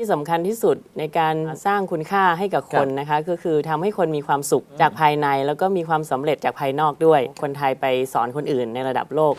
ที่สำคัญที่สุดในการสร้างคุณค่าให้กับคนนะคะ ก็คือทำให้คนมีความสุขจากภายใน แล้วก็มีความสำเร็จจากภายนอกด้วย คนไทยไปสอนคนอื่นในระดับโลก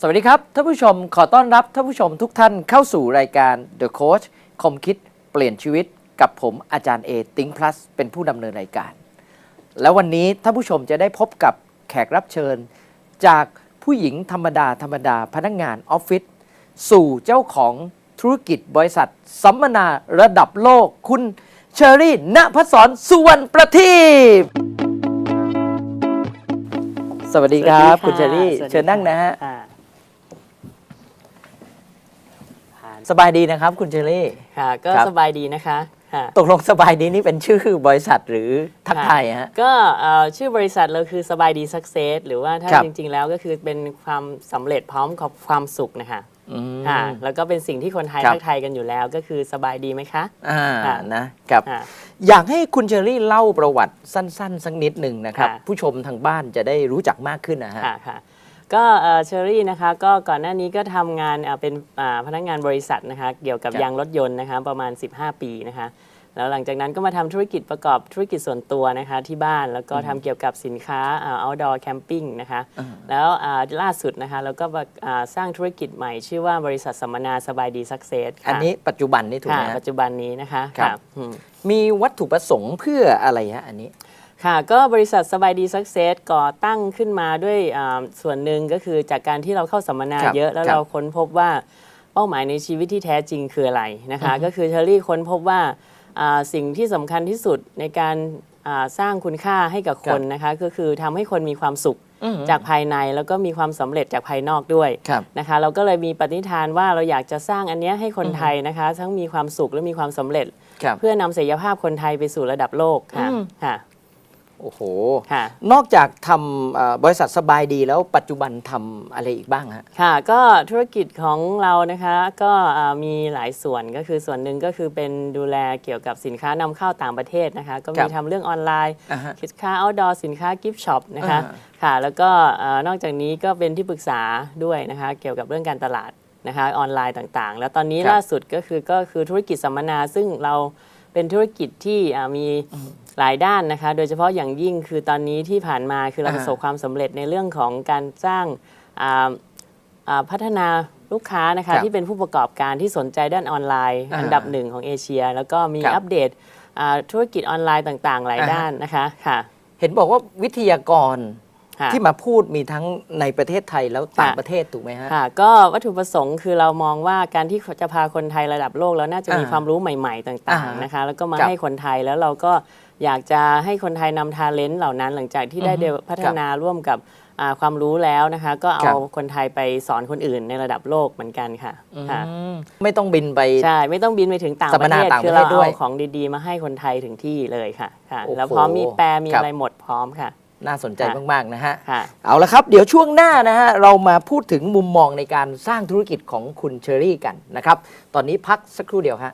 สวัสดีครับท่านผู้ชมขอต้อนรับท่านผู้ชมทุกท่านเข้าสู่รายการ The Coach คมคิดเปลี่ยนชีวิตกับผมอาจารย์เอติงพลัสเป็นผู้ดำเนินรายการ แล้ววันนี้ท่านผู้ชมจะได้พบกับแขกรับเชิญ จากผู้หญิงธรรมดาธรรมดาพนักงานออฟฟิศสู่เจ้าของธุรกิจบริษัท สัมมนาระดับโลก คุณเชอรี่ณพัศรสุวรรณประทีปสวัสดีครับ คุณเชอรี่สวัสดีเชิญนั่งนะฮะ ค่ผ่านสบายดีนะครับ คุณเชอรี่ ค่ะก็ครับ สบายดีนะคะค่ะตกลงสบายดีนี่เป็นชื่อบริษัทหรือทักทายฮะ ก็เอ่อชื่อบริษัทเราคือสบายดีสักเซสหรือว่าถ้าครับ จริง ๆ แล้วก็คือเป็นความสำเร็จพร้อมกับความสุขนะคะอืม ค่ะแล้วก็เป็นสิ่งที่คนไทยครับ ทักทายกันอยู่แล้วก็คือสบายดีไหมคะอ่าค่ะนะครับ ค่ะ อยากให้คุณเชอรี่เล่าประวัติสั้น ๆ สักนิดหนึ่งนะครับ ค่ะ ผู้ชมทางบ้านจะได้รู้จักมากขึ้นนะฮะ ค่ะค่ะ ก็เชอรี่นะคะก็ก่อนหน้านี้ก็ทำงานเอ่อเป็นอ่าพนักงานบริษัทนะคะเกี่ยวกับครับ ยางรถยนต์นะคะประมาณ 15 ปีนะคะแล้วหลังจากนั้นก็มาทำธุรกิจประกอบธุรกิจส่วนตัวนะคะที่บ้านแล้วก็ทำเกี่ยวกับสินค้าอ่า outdoor camping นะคะแล้วอ่าล่าสุดนะคะเราก็มาอ่าสร้างธุรกิจใหม่ ชื่อว่าบริษัทสัมมนาสบายดีสักเซสอันนี้ปัจจุบันนี่ถูกค่ะไหมฮะ ปัจจุบันนี้นะคะครับะอืม มีวัตถุประสงค์เพื่ออะไรฮะอันนี้ ค่ะก็บริษัทสบายดีสักเซสก่อตั้งขึ้นมาด้วยอ่าส่วนหนึ่งก็คือจากการที่เราเข้าสัมมนาครับเยอะแล้วครับเราค้นพบว่าเป้าหมายในชีวิตที่แท้จริงคืออะไรนะคะ ก็คือเชอรี่ค้นพบว่าอ่าสิ่งที่สำคัญที่สุดในการอ่าสร้างคุณค่าให้กับคนนะคะก็คือทำให้คนมีความสุขอืมจากภายในแล้วก็มีความสำเร็จจากภายนอกด้วยครับนะคะ เราก็เลยมีปณิธานว่าเราอยากจะสร้างอันเนี้ยให้คนไทยนะคะ ทั้งมีความสุขและมีความสำเร็จครับเพื่อนำศักยภาพคนไทยไปสู่ระดับโลกค่ะอืมค่ะ โอ้โหค่ะนอกจากทำเอ่อบริษัทสบายดีแล้วปัจจุบันทำอะไรอีกบ้างฮะ ค่ะก็ธุรกิจของเรานะคะก็อ่ามีหลายส่วนก็คือส่วนหนึ่งก็คือเป็นดูแลเกี่ยวกับสินค้านำเข้าต่างประเทศนะคะ ก็ครัมีบทำเรื่องออนไลน์อ่าฮะสินค้า outdoor สินค้ากิฟต์ช็อปนะคะอ่า ค่ะ แล้วก็อ่านอกจากนี้ก็เป็นที่ปรึกษาด้วยนะคะเกี่ยวกับเรื่องการตลาดนะคะออนไลน์ต่างๆ แล้วตอนนี้ครับล่าสุดก็คือก็คือธุรกิจสัมมนาซึ่งเราเป็นธุรกิจที่อ่ามี หลายด้านนะคะ โดยเฉพาะอย่างยิ่งคือตอนนี้ที่ผ่านมาคือเราอ่าประสบความสำเร็จในเรื่องของการสร้างอ่าอ่าพัฒนาลูกค้านะครัคะบที่เป็นผู้ประกอบการที่สนใจด้านออนไลน์อ่าอันดับหนึ่งของเอเชีย แล้วก็มีครับอัปเดตอ่าธุรกิจออนไลน์ต่างๆ หลายอ่าฮะด้านนะคะค่ะ เห็นบอกว่าวิทยากรค่ะที่มาพูดมีทั้งในประเทศไทยแล้วต่างค่ะประเทศถูกไหมฮะค่ะก็วัตถุประสงค์คือเรามองว่าการที่จะพาคนไทยระดับโลกแล้วน่าจะมีอ่าความรู้ใหม่ ๆ ต่างอ่าๆนะคะ แล้วก็มาครับให้คนไทยแล้วเราก็ อยากจะให้คนไทยนำทาเลนต์เหล่านั้นหลังจากที่ได้อือฮึพัฒนาร่วมกับอ่าความรู้แล้วนะคะ ก็ครัเอาบ คนไทยไปสอนคนอื่นในระดับโลกเหมือนกันค่ะค่ะ อืมไม่ต้องบินไป ใช่ ไม่ต้องบินไปถึงต่างสัปมมระนาเทศต่างคือประเทเราศด้วยเอาของดีๆ มาให้คนไทยถึงที่เลยค่ะค่ะ โอ้โหแล้วพร้อมมีแปลมีครับ อะไรหมดพร้อมค่ะ น่าสนใจค่ะมาก ๆ นะฮะ ค่ะ เอาละครับ เดี๋ยวช่วงหน้านะฮะ เรามาพูดถึงมุมมองในการสร้างธุรกิจของคุณเชอรี่กันนะครับ ตอนนี้พักสักครู่เดียวฮะ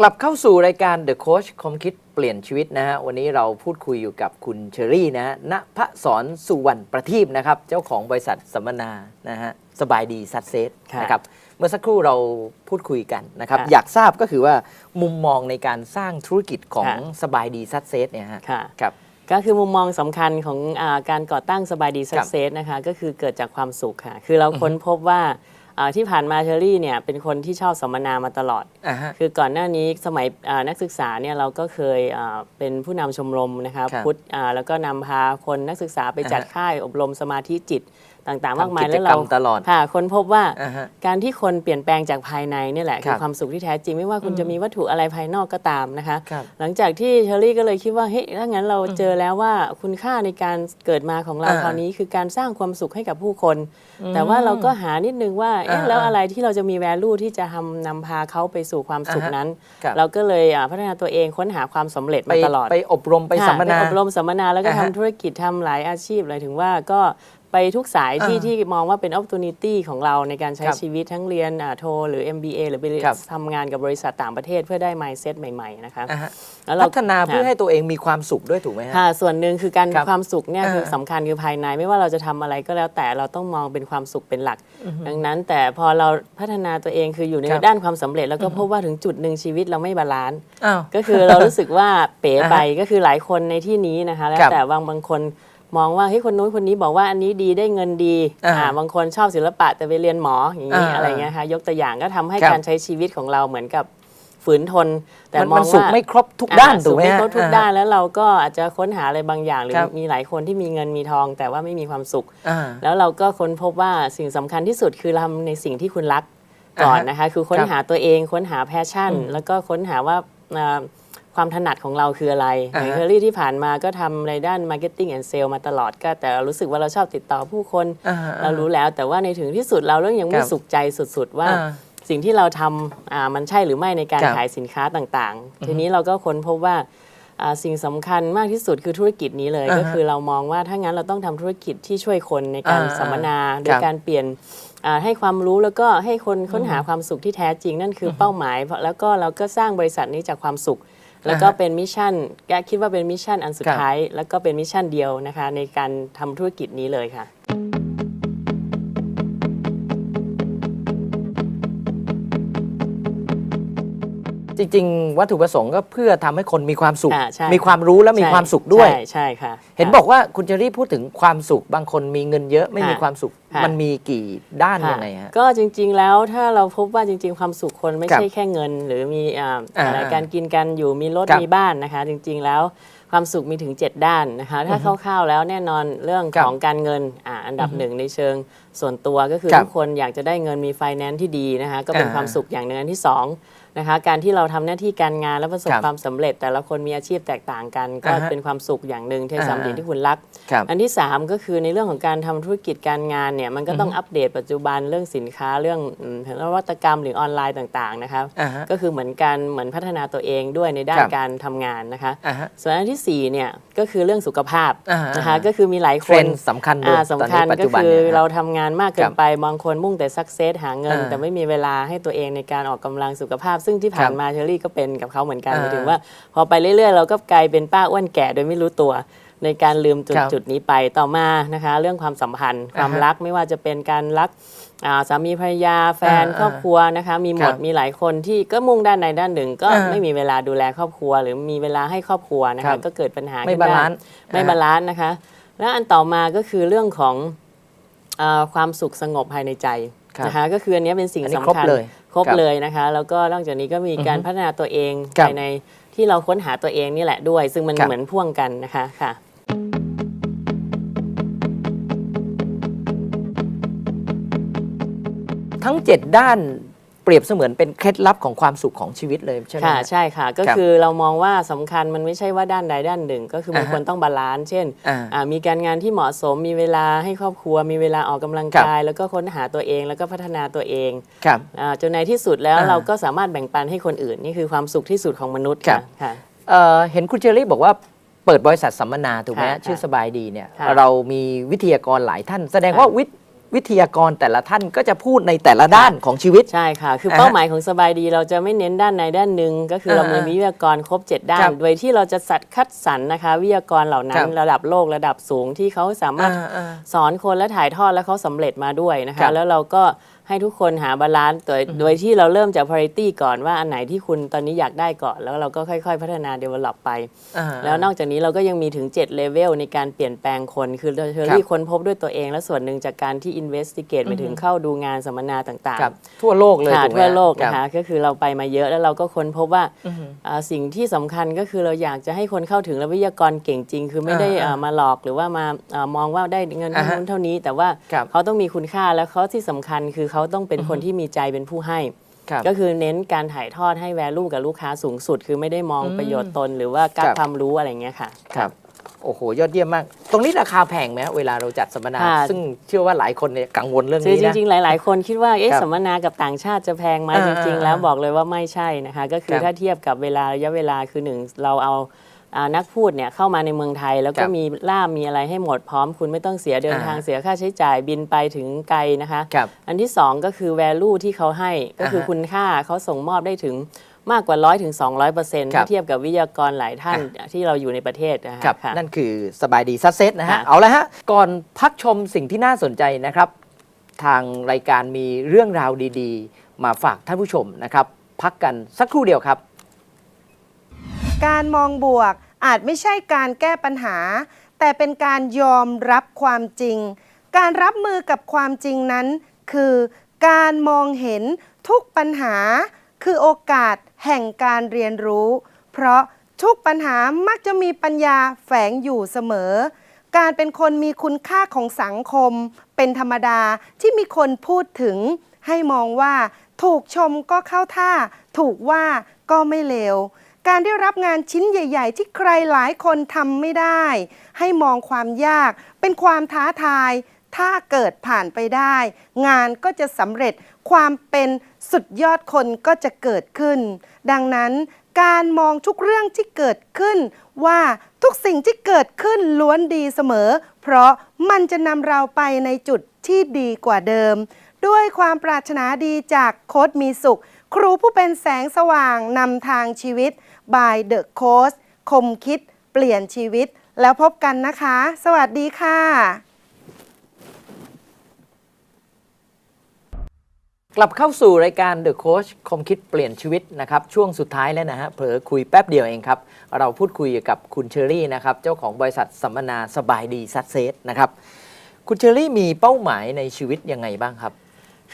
กลับเข้าสู่รายการ The Coach คมคิดเปลี่ยนชีวิตนะฮะ วันนี้เราพูดคุยอยู่กับคุณเชอรี่นะฮะณพระสอนสุวรรณประทีปนะครับ เจ้าของบริษัทสัมมนานะฮะ สบายดีซัดเซตค่ะนะครับ เมื่อสักครู่เราพูดคุยกันนะครับค่ะอยากทราบก็คือว่ามุมมองในการสร้างธุรกิจของค่ะสบายดีซัดเซตเนี่ยฮะค่ะครับ ก็คือมุมมองสำคัญของอาการก่อตั้งสบายดีสัครักบเซสนะคะ ก็คือเกิดจากความสุขค่ะ คือเราค้นพบว่า อ่าที่ผ่านมาเชอรี่เนี่ยเป็นคนที่ชอบสัมมนามาตลอด อ่าฮะ คือก่อนหน้านี้สมัยอ่านักศึกษาเนี่ยเราก็เคยอ่าเป็นผู้นำชมรมนะคะครับพุทธอ่าแล้วก็นำพาคนนักศึกษาไปจัดอ่าฮะ ค่ายอบรมสมาธิจิต ต่างๆ มากมายทำกิจแล้วกรรเรามตลอดค่ะค้นพบว่าอ่าฮะการที่คนเปลี่ยนแปลงจากภายในเนี่ยแหละคคืรัอบความสุขที่แท้จริงไม่ว่าคุณจะมีวัตถุอะไรภายนอกก็ตามนะคะครับหลังจากที่เชอรี่ก็เลยคิดว่าเฮ้ยถ้างั้นเราเจอแล้วว่าคุณค่าในการเกิดมาของเราอ่าคราวนี้คือการสร้างความสุขให้กับผู้คน แต่ว่าเราก็หานิดนึงว่าเอ๊ะอ่าแล้วอะไรที่เราจะมี value ที่จะทำนำพาเขาไปสู่ความสุขอ่าฮะนั้นครับเราก็เลยอ่าพัฒนาตัวเองค้นหาความสำเร็จไปมาตลอดไปอบรมไปค่ะสัมมนาไปอบรมสัมมนาแล้วก็อ่าฮะทำธุรกิจทำหลายอาชีพเลยถึงว่าก็ ไปทุกสายที่อ่าที่มองว่าเป็น opportunity ของเราในการใช้ครับชีวิตทั้งเรียนอ่าโทหรือ MBA หรือไปครับทำงานกับบริษัทต่างประเทศเพื่อได้ mindset ใหม่ๆนะคะอ่าฮะแล้วเราพัฒนาเพื่อให้ตัวเองมีความสุขด้วยถูกไหมฮะค่ะส่วนหนึ่งคือการครับความสุขเนี่ยอ่าคือสำคัญคือภายในไม่ว่าเราจะทำอะไรก็แล้วแต่เราต้องมองเป็นความสุขเป็นหลัก ดังนั้น แต่พอเราพัฒนาตัวเองคืออยู่ในครับด้านความสำเร็จแล้วก็พบว่าถึงจุดหนึ่งชีวิตเราไม่บาลานซ์อ้าวก็คือเรารู้สึกว่าเป๋ไปอ่าฮะก็คือหลายคนในที่นี้นะคะแล้วครับแต่บางบางคน มองว่าเฮ้ยคนนู้นคนนี้บอกว่าอันนี้ดีได้เงินดีอ่าอ่าบางคนชอบศิลปะแต่ไปเรียนหมออย่างนี้อ่าอะไรเงี้ยค่ะยกตัวอย่างก็ทำให้ครับ การใช้ชีวิตของเราเหมือนกับฝืนทน แต่มันมอมังนสุขว่า ไม่ครบทุกด้านอ่ถูกไหมสุขฮะ ครบทุกอ่าด้านแล้วเราก็อาจจะค้นหาอะไรบางอย่างหรือครับ มีหลายคนที่มีเงินมีทอง แต่ว่าไม่มีความสุข อ่า แล้วเราก็ค้นพบว่าสิ่งสำคัญที่สุดคือทำในสิ่งที่คุณรักก่อนอ่าฮะนะคะ คือค้นครับหาตัวเองค้นหาแพชชั่นอืมแล้วก็ค้นหาว่าอ่า ความถนัดของเราคืออะไรออ่าฮะย่างเคอรี่ที่ผ่านมาก็ทำในด้าน Marketing and Sale มาตลอดก็ แต่เรารู้สึกว่าเราชอบติดต่อผู้คนอ่าเรารู้แล้วแต่ว่าในถึงที่สุดเราเรื่องยังไม่ครับสุขใจสุดๆว่าอ่าสิ่งที่เราทำอ่ามันใช่หรือไม่ในการครับขายสินค้าต่างๆ ทีนี้เราก็ค้นพบว่าอ่าสิ่งสำคัญมากที่สุดคือธุรกิจนี้เลยอ่าฮะก็คือเรามองว่าถ้างั้นเราต้องทำธุรกิจที่ช่วยคนในการอ่าสัมมนาโดครัยบการเปลี่ยนอ่าให้ความรู้แล้วก็ให้คนค้นหาความสุขที่แท้จริงนั่นคือเป้าหมายเพราะแล้วก็เราก็สร้างบริษัทนี้จากความสุข แล้วก็อ่าฮะเป็นมิชชั่นแกคิดว่าเป็นมิชชั่นอันสุดครับท้าย แล้วก็เป็นมิชชั่นเดียวนะคะในการทำธุรกิจนี้เลยค่ะ จริง ๆ วัตถุประสงค์ก็เพื่อทำให้คนมีความสุข อ่าใช่มีความรู้และมีใช่ความสุขด้วย ใช่ใช่ค่ะ เห็นบอกว่าคุณเจอรี่พูดถึงความสุข บางคนมีเงินเยอะไม่มีค่ะความสุข ค่ะ มันมีกี่ด้านค่ะยังไงฮะ ก็จริงๆแล้วถ้าเราพบว่าจริง ๆ ความสุขคนไม่ครับใช่แค่เงิน หรือมีอ่าอ่าอะไรการกินกันอยู่มีรถครับมีบ้านนะคะ จริงๆแล้วความสุขมีถึง 7 ด้านนะคะ ถ้าคร่าวๆแล้วแน่นอนเรื่องครับของการเงินอ่าอันดับหนึ่งในเชิงส่วนตัวก็คือครับทุกคนอยากจะได้เงินมีไฟแนนซ์ที่ดีนะคะก็เป็นอ่า ความสุขอย่างหนึ่งอันที่สอง นะคะการที่เราทำหน้าที่การงานแล้วประสบครับความสำเร็จ แต่ละคนมีอาชีพแตกต่างกัน ก็อ่าฮะเป็นความสุขอย่างหนึ่งที่อ่าสำเร็จที่คุณรักครับอันที่ 3 ก็คือในเรื่องของการทำธุรกิจการงานเนี่ยมันก็ต้องอัปเดตปัจจุบันเรื่องสินค้าเรื่องอืมนวัตกรรมหรือออนไลน์ต่างๆนะครับอ่าฮะก็คือเหมือนการเหมือนพัฒนาตัวเองด้วยในด้าคนรับการทำงานนะคะอ่าฮะส่วนอันทีสี่4เนี่ยก็คือเรื่องสุขภาพอ่านะคะก็คือมีหลายเทครนนด์สำคัญด้วยอ่าตอนสำคันี้ญปัจก็จุบันคือเนี่ยเราทำงานมากเกิครันบไปบางคนมุ่งแต่สักเซสหาเงินอ่าแต่ไม่มีเวลาให้ตัวเองในการออกกำลังสุขภาพซึ่งที่ผ่าครันบมาเชอรี่ก็เป็นกับเขาเหมือนกันอ่าหมายถึงว่า พอไปเรื่อยๆ เราก็กลายเป็นป้าอ้วนแก่โดยไม่รู้ตัว ในการลืมจุดครับจุดนี้ไปต่อมานะคะ เรื่องความสัมพันธ์ ความอ่าฮะรักไม่ว่าจะเป็นการรักอ่าสามีภรรยาแฟนอ่าครอบครัวนะคะมีหมครัดบมีหลายคนที่ก็มุ่งด้านใดด้านหนึ่ง ก็อ่าไม่มีเวลาดูแลครอบครัว หรือมีเวลาให้ครอบครัวนะครัคะบก็เกิดปัญหาไม่ขึ้นบาได้ลานซ์ไม่อ่าบาลานซ์นะคะ แล้วอันต่อมาก็คือเรื่องของอาความสุขสงบภายในใจครับนะคะก็คืออันเนี้ยเป็นสิ่งอันนี้สำคัญ ครบเลยครบครับเลยนะคะ แล้วก็นอกจากนี้ก็มีการพัฒนาตัวเองครับ ภายในที่เราค้นหาตัวเองนี่แหละด้วย ซึ่งมันครับเหมือนพ่วงกันนะคะค่ะ ทั้ง 7 ด้าน เปรียบเสมือนเป็นเคล็ดลับของความสุขของชีวิตเลยใช่ไหม ค่ะฮะใช่ค่ะก็ครับคือเรามองว่าสำคัญมันไม่ใช่ว่าด้านใดด้านหนึ่ง ก็คือมันอ่าฮะควรต้องบาลานซ์เช่นอ่าอ่ามีการงานที่เหมาะสมมีเวลาให้ครอบครัว มีเวลาออกกำลังครับ กาย แล้วก็ค้นหาตัวเองแล้วก็พัฒนาตัวเองครับ อ่าจนในที่สุดแล้วอ่าเราก็สามารถแบ่งปันให้คนอื่น นี่คือความสุขที่สุดของมนุษย์ครับ ค่ะ เอ่อเห็นคุณเจอรี่บอกว่าเปิดบริษัทสัมมนาถูกไหมค่ะชื่อสบายดีเนี่ยค่ะเรามีวิทยากรหลายท่าน แสดงค่ะว่าวิท วิทยากรแต่ละท่านก็จะพูดในแต่ละด้านของชีวิต ใช่ค่ะ คืออ่าฮะเป้าหมายของสบายดีเราจะไม่เน้นด้านใดด้านหนึ่งก็คือเรามีอ่าวิทยากรครบ 7 ด้าครันบโดยที่เราจะสัดคัดสรรนะคะ วิทยากรเหล่านั้ครันบระดับโลกระดับสูงที่เขาสามารถอ่าสอนคนและถ่ายทอดแล้วเขาสำเร็จมาด้วยนะครัคะบแล้วเราก็ให้ทุกคนหาบาลานซ์โดยโดยที่เราเริ่มจาก priority ก่อนว่าอันไหนที่คุณตอนนี้อยากได้ก่อน แล้วเราก็ค่อย ๆ พัฒนา develop ไปอ่าแล้วนอกจากนี้เราก็ยังมีถึง7เลเวลในการเปลี่ยนแปลงคน คือเชอรี่ค้นพบด้วยตัวเอง และส่วนหนึ่งจากการที่ investigate ไปถึงเข้าดูงานสัมมนาต่างครับทั่วโลกเลยค่ะถูกไหมทั่วโลกรับนะคะก็คือเราไปมาเยอะแล้วเราก็ค้นพบว่าอือฮึอ่าสิ่งที่สำคัญก็คือเราอยากจะให้คนเข้าถึงและวิทยากรเก่งจริง คือไม่ได้อ่าอ่ามาหลอกหรือว่ามาอ่ามองว่าได้เงินอ่าเท่าฮะนู้นเท่านี้แต่ว่าครับเขาต้องมีคุณค่าแล้วเขาที่สำคัญคือเขาต้องเป็นคนที่มีใจเป็นผู้ให้ครับก็คือเน้นการถ่ายทอดให้ value กับลูกค้าสูงสุด คือไม่ได้มองอืมประโยชน์ตน หรือว่าการครับความรู้อะไรเงี้ยค่ะครับโอ้โห ยอดเยี่ยมมาก ตรงนี้ราคาแพงไหมฮะเวลาเราจัดสัมมนาค่ะซึ่งเชื่อว่าหลายคนเนี่ยกังวลเรื่องคือนี้จนะริงๆ หลาย ๆ คนคิดว่าเอ๊ะครับสัมมนากับต่างชาติจะแพงไหมอ่าจริง ๆ แล้วอ่าบอกเลยว่าไม่ใช่นะคะ ก็คือครับถ้าเทียบกับเวลาระยะเวลาคือหนึ่งเราเอาอ่า นักพูดเนี่ยเข้ามาในเมืองไทย แล้วคก็รับมีล่ามมีอะไรให้หมดพร้อม คุณไม่ต้องเสียเดินอ่าทางเสียค่าใช้จ่ายบินไปถึงไกลนะคะครับอันที่ 2 ก็คือ value ที่เขาให้ก็คืออาฮะคุณค่าเขาส่งมอบได้ถึงมากกว่า 100ถึง200เปอร์เซ็นต์ครับเทียบกับวิทยากรหลายท่านที่เราอยู่ในประเทศนะคะครับค่ะนั่นคือสบายดีซัดเซตนะฮะค่ะเอาละฮะ ก่อนพักชมสิ่งที่น่าสนใจนะครับ ทางรายการมีเรื่องราวดี ๆ มาฝากท่านผู้ชมนะครับ พักกันสักครู่เดียวครับ การมองบวกอาจไม่ใช่การแก้ปัญหา แต่เป็นการยอมรับความจริง การรับมือกับความจริงนั้น คือการมองเห็นทุกปัญหา คือโอกาสแห่งการเรียนรู้ เพราะทุกปัญหามักจะมีปัญญาแฝงอยู่เสมอ การเป็นคนมีคุณค่าของสังคม เป็นธรรมดาที่มีคนพูดถึง ให้มองว่า ถูกชมก็เข้าท่า ถูกว่าก็ไม่เลว การได้รับงานชิ้นใหญ่ ๆ ที่ใครหลายคนทำไม่ได้ ให้มองความยากเป็นความท้าทาย ถ้าเกิดผ่านไปได้ งานก็จะสำเร็จความเป็นสุดยอดคนก็จะเกิดขึ้น ดังนั้นการมองทุกเรื่องที่เกิดขึ้น ว่าทุกสิ่งที่เกิดขึ้นล้วนดีเสมอ เพราะมันจะนำเราไปในจุดที่ดีกว่าเดิม ด้วยความปรารถนาดีจากโค้ดมีสุข ครูผู้เป็นแสงสว่างนำทางชีวิต by The Coach คมคิดเปลี่ยนชีวิต แล้วพบกันนะคะ สวัสดีค่ะ กลับเข้าสู่รายการ The Coach คมคิดเปลี่ยนชีวิตนะครับ ช่วงสุดท้ายแล้วนะฮะเผลอคุยแป๊บเดียวเองครับ เราพูดคุยกับคุณเชอรี่นะครับ เจ้าของบริษัทสัมมนาสบายดีซัดเซตนะครับ คุณเชอรี่มีเป้าหมายในชีวิตยังไงบ้างครับ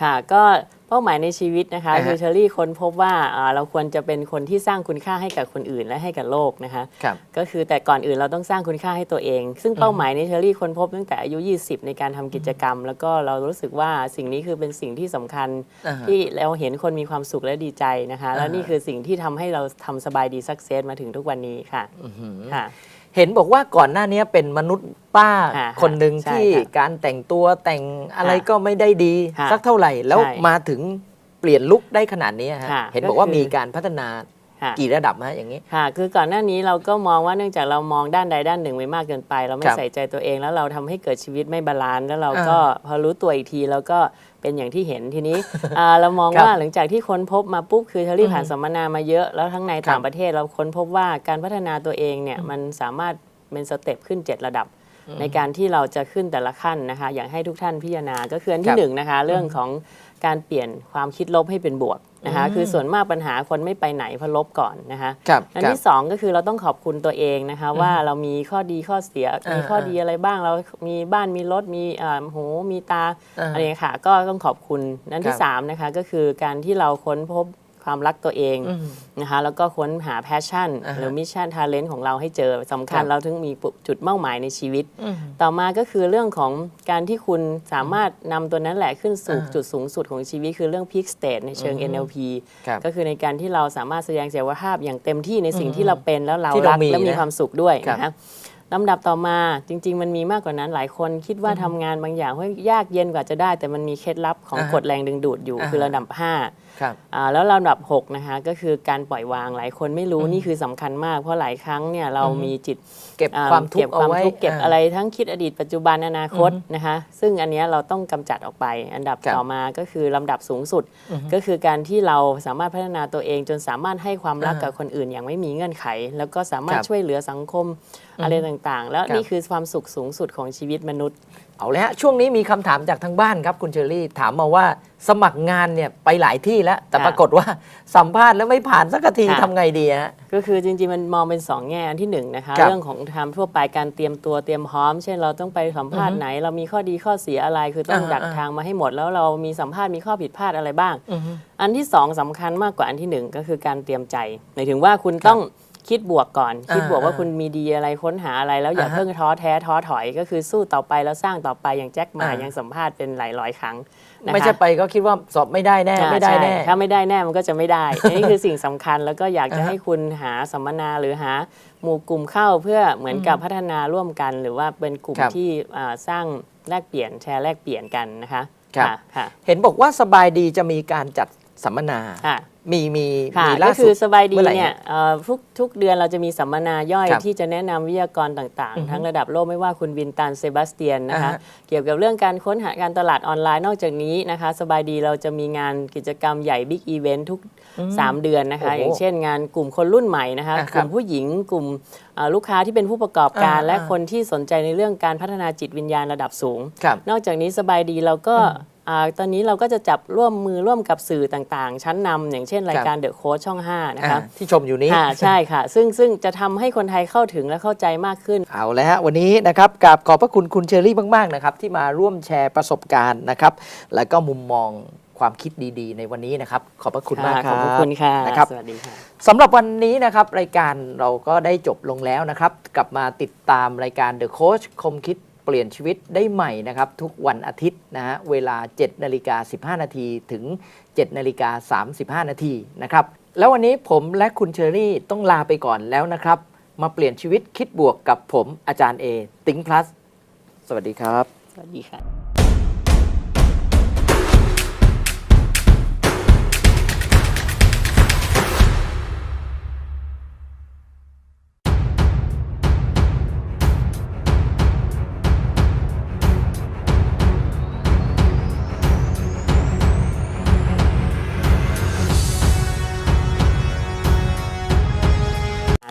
ค่ะก็ เป้าหมายในชีวิตนะคะอ่าฮะคือเชอรี่ค้นพบว่าอ่าเราควรจะเป็นคนที่สร้างคุณค่าให้กับคนอื่นและให้กับโลกนะคะ ครับ ก็คือแต่ก่อนอื่นเราต้องสร้างคุณค่าให้ตัวเอง ซึ่งเป้าหมายนี้เชอรี่ค้นพบตั้งแต่อายุ 20 ในการทำกิจกรรม แล้วก็เรารู้สึกว่าสิ่งนี้คือเป็นสิ่งที่สำคัญ อ่าฮะ ที่เราเห็นคนมีความสุขและดีใจนะคะอ่าฮะแล้วนี่คือสิ่งที่ทำให้เราทำสบายดีสักเซสมาถึงทุกวันนี้ค่ะอื้อหือค่ะ เห็นบอกว่าก่อนหน้านี้เป็นมนุษย์ป้าค่ะคนหนึ่งใช่ที่ค่ะการแต่งตัวแต่งอะไรค่ะก็ไม่ได้ดีค่ะสักเท่าไหร่แล้วใช่มาถึงเปลี่ยนลุคได้ขนาดนี้ฮะค่ะเห็นบอกว่าก็คือ มีการพัฒนาค่ะ กี่ระดับฮะอย่างนี้ค่ะคือก่อนหน้านี้เราก็มองว่าเนื่องจากเรามองด้านใดด้านหนึ่งไว้มากเกินไป เราไม่ครับใส่ใจตัวเองแล้วเราทำให้เกิดชีวิตไม่บาลานซ์แล้วเราอ่าก็พอรู้ตัวอีกทีเราก็เป็นอย่างที่เห็นทีนี้อ่าเรามองครับว่าหลังจากที่ค้นพบมาปุ๊บคือเทอรี่อืมผ่านสัมมนามาเยอะแล้วทั้งในครับต่างประเทศเราค้นพบว่าการพัฒนาตัวเองเนี่ยมันสามารถเป็นสเต็ปขึ้น 7 ระดับ ในการที่เราจะขึ้นแต่ละขั้นนะคะ อยากให้ทุกท่านพิจารณาก็คืออันคที่รับหนึ่งนะคะเรื่องของ การเปลี่ยนความคิดลบให้เป็นบวกนะคะอืมคือส่วนมากปัญหาคนไม่ไปไหนเพราะลบก่อนนะคะครับอันครับที่สองก็คือเราต้องขอบคุณตัวเองนะคะว่าเรามีข้อดีข้อเสียอ่ามีมีข้อดีอะไรบ้างเรามีบ้านมีรถมีอ่าหูมีตาอ่าอะไรอย่างเงี้ยค่ะก็ต้องขอบคุณอันคที่รับสามนะคะก็คือการที่เราค้นพบ ความรักตัวเองอืมนะคะแล้วก็ค้นหาแพชชั่นอ่าฮะหรือมิชชั่นทาเลนต์ของเราให้เจอสำคัญครับเราถึงมีจุดเป้าหมายในชีวิตอืมต่อมาก็คือเรื่องของการที่คุณสามารถนำตัวนั้นแหละขึ้นสู่อ่าจุดสูงสุดของชีวิต คือเรื่อง peak state ในเชิงอืม NLP ครับก็คือในการที่เราสามารถแสดงศักยภาพอย่างเต็มที่ในสิ่งที่เราเป็นแล้วเราที่เรารักมีและมีนะความสุขด้วยครับนะคะ ลำดับต่อมาจริง ๆ มันมีมากกว่านั้นหลายคนคิดว่าทำงานบางอย่างเฮ้ยยากเย็นกว่าจะได้ แต่มันมีเคล็ดลับของอ่าฮะกฎแรงดึงดูดอยู่อ่าฮะ คือระดับห้า ครับ อ่าแล้วลำดับ6นะคะก็คือการปล่อยวางหลายคนไม่รู้นี่คือสำคัญมาก เพราะหลายครั้งเนี่ยเราอือฮึมีจิตเก็บอ่ความทุกเก็บข์คเอาวามไว้ทุกข์เก็บาอะไรทั้งคิดอดีตปัจจุบันอนาคตอือฮึนะคะซึ่งอันเนี้ยเราต้องกำจัดออกไป อันดับครับต่อมาก็คือลำดับสูงสุดอือฮึก็คือการที่เราสามารถพัฒนาตัวเองจนสามารถให้ความรักอ่ากับคนอื่นอย่างไม่มีเงื่อนไข แล้วก็สามารถครับช่วยเหลือสังคม อะไรต่างๆ แล้วครับนี่คือความสุขสูงสุดของชีวิตมนุษย์ เอาเลยฮะช่วงนี้มีคำถามจากทางบ้านครับคุณเชอรี่ถามมาว่าสมัครงานเนี่ยไปหลายที่แล้ว แต่ค่ะปรากฏว่าสัมภาษณ์แล้วไม่ผ่านสักทีค่ะทำไงดีฮะก็คือจริงๆมันมองเป็น 2 แง่อันที่1นะคะครับเรื่องของทำทั่วไปการเตรียมตัวเตรียมพร้อม เช่นเราต้องไปสัมภาษอือณ์ฮึไหน เรามีข้อดีข้อเสียอะไรคือต้องอ่าดักอ่าทางมาให้หมด แล้วเรามีสัมภาษณ์มีข้อผิดพลาดอะไรบ้างอือฮึอันที่ 2สำคัญมากกว่าอันทีหนึ่1 ก็คือการเตรียมใจหมายถึงว่าคุณต้อง คิดบวกก่อน คิดบวกว่าอ่าคุณมีดีอะไรค้นหาอะไร แล้วอย่าอ่าฮะเพิ่งท้อแท้ท้อถอยก็คือสู้ต่อไปแล้วสร้างต่อไปอย่างแจ็คหมาอ่ายัยังสัมภาษณ์เป็นหลายร้อยครั้งนะคะไม่ใช่ไปก็คิดว่าสอบไม่ได้แน่อ่าไม่ได้ใช่แน่ถ้าไม่ได้แน่มันก็จะไม่ได้อันนี้คือสิ่งสำคัญแล้วก็อยากจะอ่าฮะให้คุณหาสัมมนาหรือหาหมู่กลุ่มเข้าเพื่อเหมือนกับพัฒนาร่วมกัน หรือว่าเป็นกลุ่มครับที่อ่าสร้างแลกเปลี่ยนแชร์แลกเปลี่ยนกันนะคะครับค่ะค่ะเห็นบอกว่าสบายดีจะมีการจัดสัมมนาค่ะ มีมีค่ะมีก็ล่าคืสุอดสบายดีเมื่อไหร่เนี่ยเอ่อทุกทุกเดือนเราจะมีสัมมนาย่อยครับที่จะแนะนำวิทยากรต่างอือฮึๆทั้งระดับโลกไม่ว่าคุณวินตันเซบาสเตียนนะอ่าคะฮะเกี่ยวกับเรื่องการค้นหาการตลาดออนไลน์นอกจากนี้นะคะสบายดีเราจะมีงานกิจกรรมใหญ่บิ๊กอีเวนท์ทุก 3 เดือนนะคะโอ้โหอย่างเช่นงานกลุ่มคนรุ่นใหม่นะคะอะครับกลุ่มผู้หญิงกลุ่มเอ่อลูกค้าที่เป็นผู้ประกอบการ อ่าและอ่า คนที่สนใจในเรื่องการพัฒนาจิตวิญญาณระดับสูง ครับ นอกจากนี้สบายดีเราก็อ่า ตอนนี้เราก็จะจับร่วมมือร่วมกับสื่อต่างๆ ชั้นนำอย่างเช่นรายการเดอะโค้ชช่อง 5 นะคะอ่าที่ชมอยู่นี้ค่ะใช่ค่ะ ซึ่งซึ่งจะทำให้คนไทยเข้าถึงและเข้าใจมากขึ้น เอาแล้วฮะวันนี้นะครับกราบขอบพระคุณคุณเชอรี่มากๆนะครับที่มาร่วมแชร์ประสบการณ์นะครับ แล้วก็มุมมองความคิดดีๆ ในวันนี้นะครับ ขอบพระคุณมากคขรัอบบพระคุณค่ะนะครับสวัสดีค่ะสำหรับวันนี้นะครับ รายการเราก็ได้จบลงแล้วนะครับ กลับมาติดตามรายการ The Coach คมคิดเปลี่ยนชีวิตได้ใหม่นะครับทุกวันอาทิตย์นะฮะเวลา 7นาฬิกา15 นาทีถึง 7นาฬิกา35 นาทีนะครับแล้ววันนี้ผมและคุณเชอรี่ต้องลาไปก่อนแล้วนะครับ มาเปลี่ยนชีวิตคิดบวกกับผมอาจารย์เอติงพลัสสวัสดีครับ สวัสดีค่ะ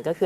ก็คือ